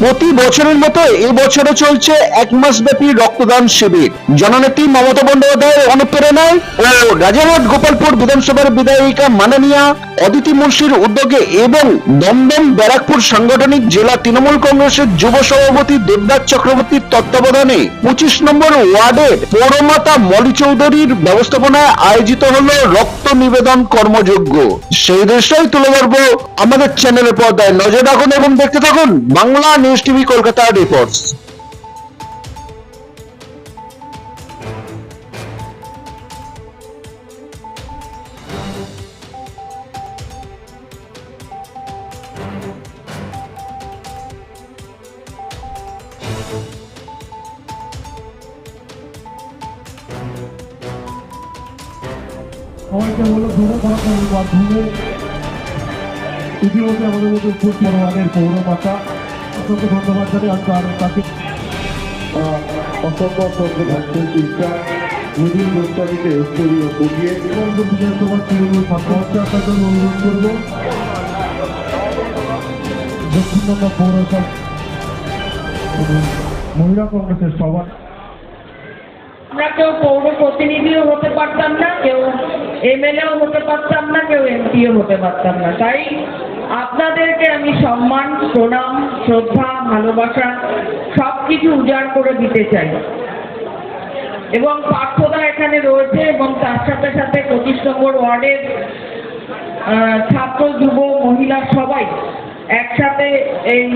প্রতি বছরের মতো এবছরও চলছে এক মাস ব্যাপী রক্তদান শিবির। জননেত্রী মমতা বন্দ্যোপাধ্যায়ের অনুপ্রেরণায় ও রাজারহাট গোপালপুর বিধানসভার বিধায়িকা মাননীয়া অদিতি মুন্সির উদ্যোগে এবং দমদম ব্যারাকপুর সাংগঠনিক জেলা তৃণমূল কংগ্রেসের যুব সভাপতি দেবদাস চক্রবর্তীর তত্ত্বাবধানে পঁচিশ নম্বর ওয়ার্ডের পৌরমাতা মলি চৌধুরীর ব্যবস্থাপনায় আয়োজিত হলো রক্ত নিবেদন কর্মযজ্ঞ। সেই দৃশ্যই তুলে ধরবো আমাদের চ্যানেলের পর্দায়। নজর রাখুন এবং দেখতে থাকুন Bangla news TV Kolkata reports সবাইকে হলো ধরে করার মাধ্যমে ইতিমধ্যে আমাদের মধ্যে পৌরমাতা। অসংখ্য ধন্যবাদ জানাই আমি তাকে অসংখ্য অসংখ্য ভক্তের চিন্তা নদীর মোস্তারিতে স্তরীয় এবং বিধানসভার তৃণমূল আসার জন্য অনুরোধ করব। দক্ষিণবঙ্গ পৌরসভা মহিলা কংগ্রেসের সভা। আমরা কেউ পৌর প্রতিনিধিও হতে পারতাম না কেউ এমএলএও হতে পারতাম না কেউ এমপিও হতে পারতাম না। তাই আপনাদেরকে আমি সম্মান প্রণাম শ্রদ্ধা, ভালোবাসা সব কিছু উজাড় করে দিতে চাই। এবং পার্থদা এখানে রয়েছে এবং তার সাথে সাথে পঁচিশ নম্বর ওয়ার্ডের ছাত্র, যুব, মহিলা সবাই একসাথে এই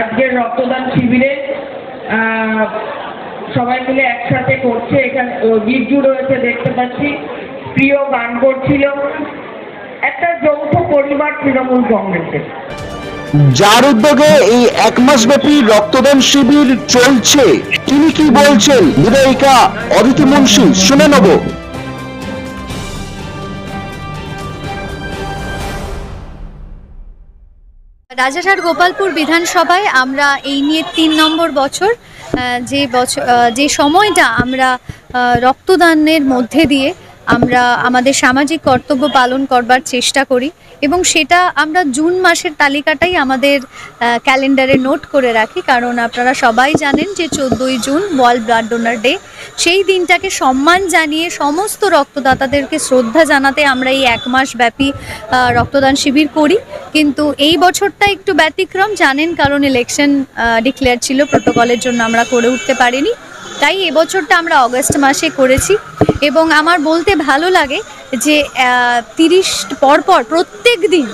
আজকের রক্তদান শিবিরে সবাই মিলে একসাথে করছে। এখানে বিরজু রয়েছে দেখতে পাচ্ছি। প্রিয় গান করছিল। একটা যৌথ পরিবার তৃণমূল কংগ্রেসের। যার উদ্যোগে এই এক মাস ব্যাপী রক্তদান শিবির চলছে। তিনি কি বলছেন? বিধায়িকা অদিতি মুন্সি, শুনে নেব। রাজারহাট গোপালপুর বিধানসভায় আমরা এই নিয়ে তিন নম্বর বছর যে বছর যে সময়টা আমরা রক্তদানের মধ্যে দিয়ে আমরা আমাদের সামাজিক কর্তব্য পালন করবার চেষ্টা করি এবং সেটা আমরা জুন মাসের তালিকাটাই আমাদের ক্যালেন্ডারে নোট করে রাখি। কারণ আপনারা সবাই জানেন যে চোদ্দোই June world blood donor day. সেই দিনটাকে সম্মান জানিয়ে সমস্ত রক্তদাতাদেরকে শ্রদ্ধা জানাতে আমরা এই এক মাস ব্যাপী রক্তদান শিবির করি। কিন্তু এই বছরটা একটু ব্যতিক্রম, জানেন কারণ ইলেকশন ডিক্লেয়ার ছিল প্রোটোকলের জন্য আমরা করে উঠতে পারিনি। তাই এবছরটা আমরা অগস্ট মাসে করেছি এবং আমার বলতে ভালো লাগে যে তিরিশ, পরপর প্রত্যেক দিন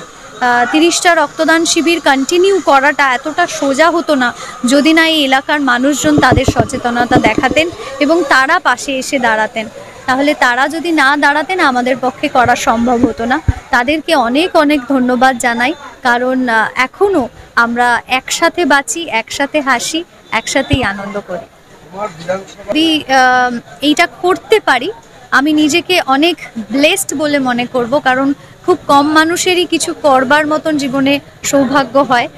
তিরিশটা রক্তদান শিবির কন্টিনিউ করাটা এতটা সোজা হতো না যদি না এই এলাকার মানুষজন তাদের সচেতনতা দেখাতেন এবং তারা পাশে এসে দাঁড়াতেন। তাহলে তারা যদি না দাঁড়াতেন, আমাদের পক্ষে করা সম্ভব হতো না। তাদেরকে অনেক অনেক ধন্যবাদ জানাই। কারণ এখনও আমরা একসাথে বাঁচি, একসাথে হাসি, একসাথেই আনন্দ করি। যদি এইটা করতে পারি। আমি নিজেকে অনেক ব্লেসড বলে মনে করব, কারণ খুব কম মানুষেরই কিছু করবার মতন জীবনে সৌভাগ্য হয়।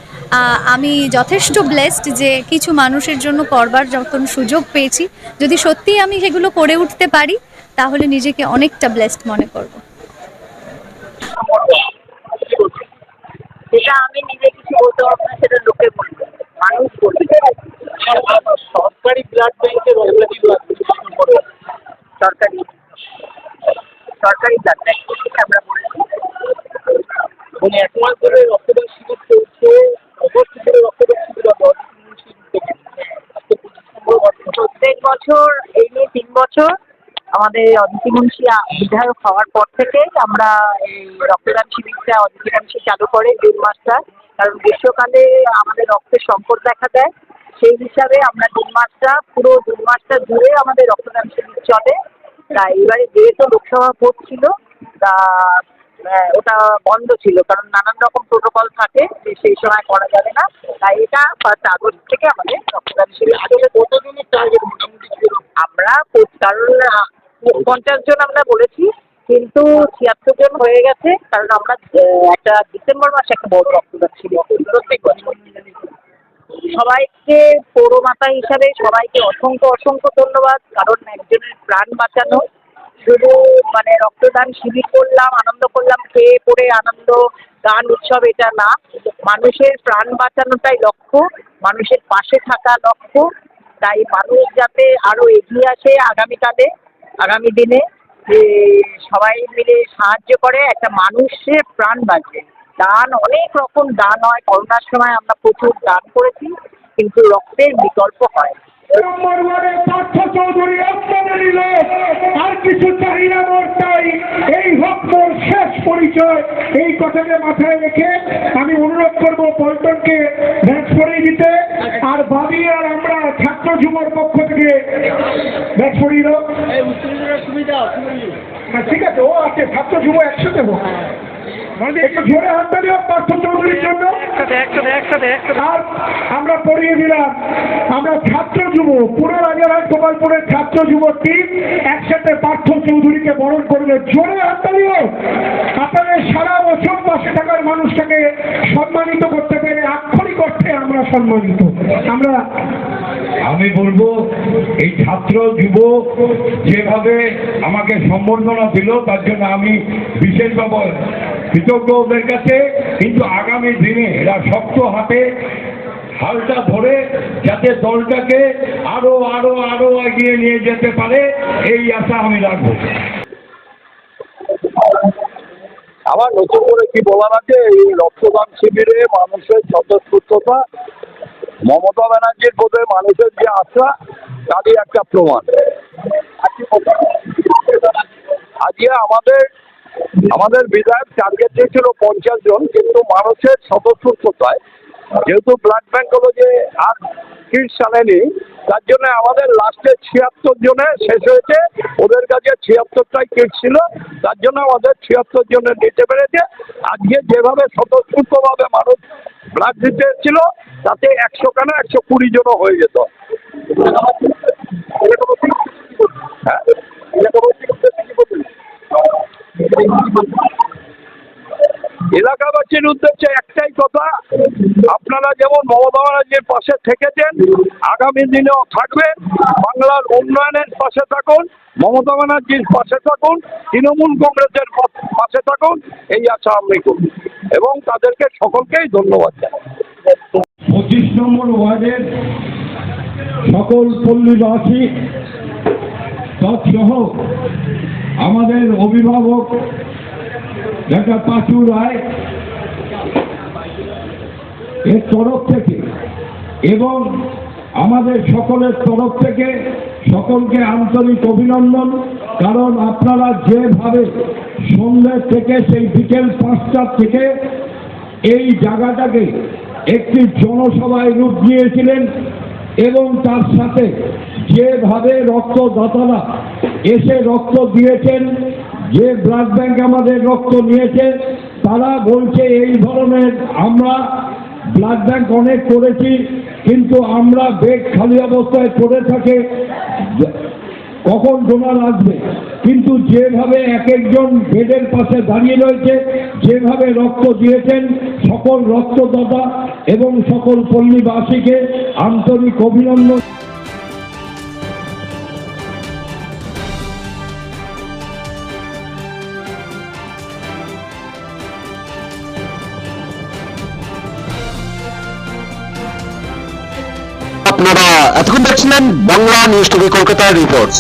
আমি যথেষ্ট ব্লেসড যে কিছু মানুষের জন্য করবার যখন সুযোগ পেয়েছি। যদি সত্যিই আমি সেগুলো করে উঠতে পারি, তাহলে নিজেকে অনেকটা ব্লেসড মনে করব। আমি নিজে কিছু বলতে পারব না, সেটা লোকে বলবে। মানুষ সরকারি ব্লাড ব্যাংকের সরকারি। সরকারি ব্লাড ব্যাংক আমরা বলেছি। মানে এক মাস ধরে রক্তদান শিবির চলছে অগস্ট থেকে রক্তদান শিবির হবে আজকে পঁচিশ নম্বর বছর। প্রত্যেক বছর এই নিয়ে তিন বছর আমাদের অদিতি মুন্সি বিধায়ক হওয়ার পর থেকে আমরা এই রক্তদান শিবিরটা অদিতি মুন্সি চালু করে জুন মাসটা। কারণ গ্রীষ্মকালে আমাদের রক্তের সংকট দেখা দেয়। সেই হিসাবে আমরা জুন মাসটা পুরো জুন মাসটা জুড়ে আমাদের রক্তদান শিবির চলে। তা এবারে যেহেতু লোকসভা ভোট ছিল তা ওটা বন্ধ ছিল। কারণ নানান রকম প্রোটোকল থাকে যে সেই সময় করা যাবে না। তাই এটা ফার্স্ট আগস্ট থেকে আমাদের রক্তদান শিবির। আসলে কতদিনের টার্গেট মোটামুটি ছিল? আমরা কারণ পঞ্চাশ জন আমরা বলেছি, কিন্তু ছিয়াত্তর জন হয়ে গেছে, কারণ আমরা একটা ডিসেম্বর মাসে একটা বড় রক্তদান শিবির প্রত্যেক বছর। সবাইকে পৌরমাতা হিসাবে সবাইকে অসংখ্য অসংখ্য ধন্যবাদ, কারণ একজনের প্রাণ বাঁচানো, শুধু মানে রক্তদান শিবির করলাম, আনন্দ করলাম, খেয়ে পড়ে আনন্দ, গান, উৎসব, এটা না। মানুষের প্রাণ বাঁচানোটাই লক্ষ্য, মানুষের পাশে থাকা লক্ষ্য। তাই মানুষ যাতে আরও এগিয়ে আসে আগামীকালে আগামী দিনে যে সবাই মিলে সাহায্য করে, একটা মানুষের প্রাণ বাঁচে দান অনেক রকম দান হয়। করোনার সময় আমরা প্রচুর দান করেছি, কিন্তু রক্তের বিকল্প হয় নম্বর ওয়ার্ডে পার্থ চৌধুরী আপনাদের লোক আর কিছু চাই না মোর তাই এই হোক মোর শেষ পরিচয়। এই কথাকে মাথায় রেখে আমি অনুরোধ করব পল্টনকে ব্যাচ পরিয়ে দিতে। আর ভাবি আর আমরা ছাত্র যুবর পক্ষ থেকে ব্যাচ পরিয়ে দাও ঠিক আছে ও আছে ছাত্র যুব একসাথে হোক। একটু জোরে হাত দিও পার্থ চৌধুরীর জন্য। আমরা পড়িয়ে দিলাম আমরা ছাত্র যুব পুরো রাজারহাট গোপালপুরের ছাত্র যুব টিম একসাথে পার্থ চৌধুরীকে বরণ করবে জোরে হাততালিও আপনাদের সারা বছর পাশে থাকার মানুষটাকে সম্মানিত করতে পেরে আক্ষরিক অর্থে আমরা সম্মানিত। আমরা আমি বলব, এই ছাত্র যুব যেভাবে আমাকে সম্বর্ধনা দিল, তার জন্য আমি বিশেষভাবে কৃতজ্ঞ ওদের কাছে। কিন্তু আগামী দিনে এরা শক্ত হাতে হালটা ধরে যাতে দলটাকে আরও আরও আরও এগিয়ে নিয়ে যেতে পারে, এই আশা আমি রাখব। আমার নতুন করে কি বলার আছে? এই রক্তদান শিবিরে মানুষের স্বতঃস্ফূর্ততা, মমতা ব্যানার্জির বোধে মানুষের যে আশা, তারই একটা প্রমাণ। আজকে আমাদের আমাদের বিধায়ক টার্গেট দিয়েছিল পঞ্চাশ জন, কিন্তু মানুষের স্বতঃস্ফূর্ততায় যেহেতু ব্লাড ব্যাংক হলো যে আর কিট সালেনি তার জন্য আমাদের লাস্টে ছিয়াত্তর জনে শেষ হয়েছে, ওদের কাছে ছিয়াত্তরটাই কিট ছিল, তার জন্য আমাদের ছিয়াত্তর জনে দিতে পেরেছে। আজকে যেভাবে স্বতঃস্ফূর্তভাবে মানুষ ব্লাড দিতে এসেছিল, তাতে একশো কেন একশো কুড়ি জনও হয়ে যেত। হ্যাঁ? এলাকাবাসীর উদ্দেশ্যে একটাই কথা, আপনারা যেমন মমতা ব্যানার্জির পাশে থেকেছেন, আগামী দিনেও থাকবেন, বাংলার উন্নয়নের পাশে থাকুন, মমতা ব্যানার্জির পাশে থাকুন, তৃণমূল কংগ্রেসের পাশে থাকুন, এই আশা আমি করি। এবং তাদেরকে সকলকেই ধন্যবাদ পঁচিশ নম্বর ওয়ার্ডের সকল পল্লীবাসী, তৎসহ আমাদের অভিভাবক ডাক্তার পাঁচু রায় এর তরফ থেকে এবং আমাদের সকলের তরফ থেকে সকলকে আন্তরিক অভিনন্দন। কারণ আপনারা যেভাবে সন্ধ্যে থেকে সেই বিকেল পাঁচটার থেকে এই জায়গাটাকে একটি জনসভায় রূপ দিয়েছিলেন এবং তার সাথে যেভাবে রক্তদাতারা এসে রক্ত দিয়েছেন যে ব্লাড ব্যাংক আমাদের রক্ত নিয়েছে, তারা বলছে এই ধরনের আমরা ব্লাড ব্যাংক অনেক করেছি, কিন্তু আমরা বেড খালি অবস্থায় পড়ে থাকে, কখন ডোনার আসবে? কিন্তু যেভাবে এক একজন বেডের পাশে দাঁড়িয়ে রয়েছে, যেভাবে রক্ত দিয়েছেন সকল রক্তদাতা এবং সকল পল্লীবাসীকে আন্তরিক অভিনন্দন। আপনারা এতক্ষণ দেখছিলেন Bangla news TV Kolkata reports